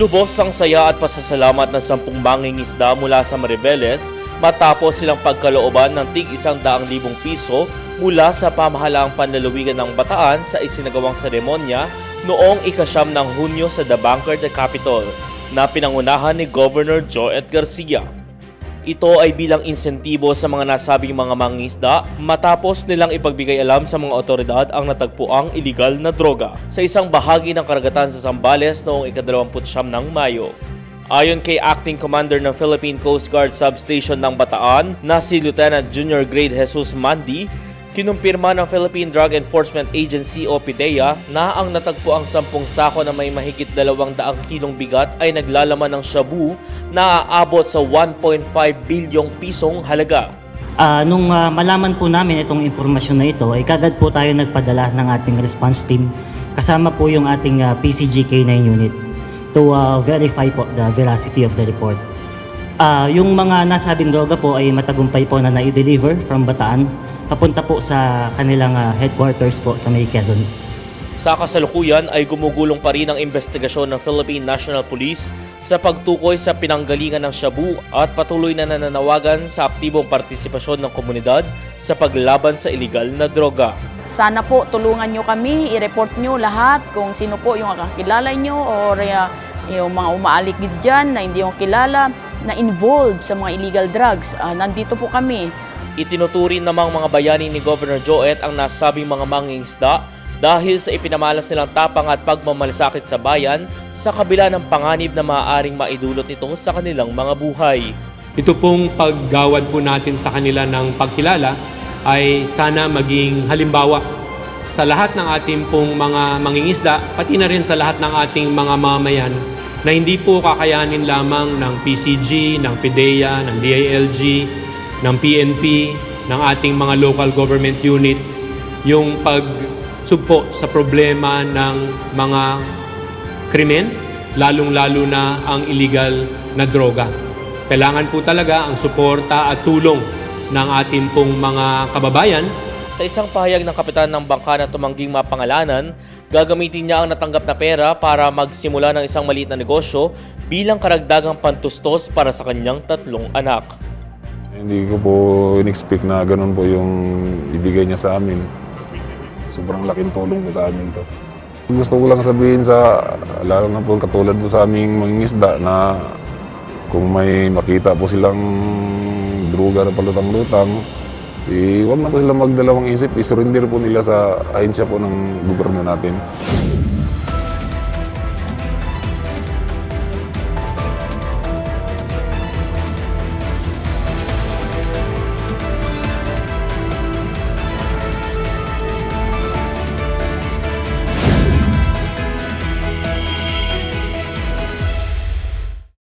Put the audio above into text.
Lubos ang saya at pasasalamat ng sampung mangingisda mula sa Mariveles matapos silang pagkalooban ng tig isang daang libong piso mula sa pamahalaang panlalawigan ng Bataan sa isinagawang seremonya noong ikasyam ng Hunyo sa The Banker de Capitol na pinangunahan ni Governor Joe Garcia. Ito ay bilang insentibo sa mga nasabing mga mangisda matapos nilang ipagbigay alam sa mga otoridad ang natagpuang iligal na droga sa isang bahagi ng karagatan sa Zambales noong ikadalawamputsyam ng Mayo. Ayon kay Acting Commander ng Philippine Coast Guard Substation ng Bataan na si Lieutenant Junior Grade Jesus Mandi, kinumpirma ng Philippine Drug Enforcement Agency o PIDEA na ang natagpo ang sampung sako na may mahigit dalawang daang kilong bigat ay naglalaman ng shabu na aabot sa 1.5 bilyong pisong halaga. Ah, nung ah, malaman po namin itong impormasyon na ito, ay kagad po tayo nagpadala ng ating response team kasama po yung ating ah, PCGK9 unit to ah, verify po the veracity of the report. Ah, yung mga nasabing droga po ay matagumpay po na na-deliver from Bataan papunta po sa kanilang ah, headquarters po sa May Quezon. Sa kasalukuyan ay gumugulong pa rin ang investigasyon ng Philippine National Police sa pagtukoy sa pinanggalingan ng shabu at patuloy na nananawagan sa aktibong partisipasyon ng komunidad sa paglaban sa iligal na droga. Sana po tulungan nyo kami, i-report nyo lahat kung sino po yung kakilala nyo or uh, yung mga umaalikid dyan na hindi yung kilala na involved sa mga illegal drugs. Ah, nandito po kami. Itinuturin namang mga bayani ni Governor Joet ang nasabing mga mangingisda dahil sa ipinamalas nilang tapang at pagmamalasakit sa bayan sa kabila ng panganib na maaaring maidulot nito sa kanilang mga buhay. Ito pong paggawad po natin sa kanila ng pagkilala ay sana maging halimbawa sa lahat ng ating pong mga mangingisda, pati na rin sa lahat ng ating mga mamayan na hindi po kakayanin lamang ng PCG, ng PIDEA, ng DILG, ng PNP, ng ating mga local government units, yung pagsugpo sa problema ng mga krimen, lalong-lalo na ang illegal na droga. Kailangan po talaga ang suporta at tulong ng ating pong mga kababayan Sa isang pahayag ng kapitan ng bangka na tumangging mapangalanan, gagamitin niya ang natanggap na pera para magsimula ng isang maliit na negosyo bilang karagdagang pantustos para sa kanyang tatlong anak. Hindi ko po in-expect na ganun po yung ibigay niya sa amin. Sobrang laking tulong po sa amin to. Gusto ko lang sabihin sa, lalo na po katulad po sa aming mangingisda na kung may makita po silang druga na palutang-lutang, eh, huwag na po sila magdalawang isip, isurrender po nila sa ahensya po ng gobyerno natin.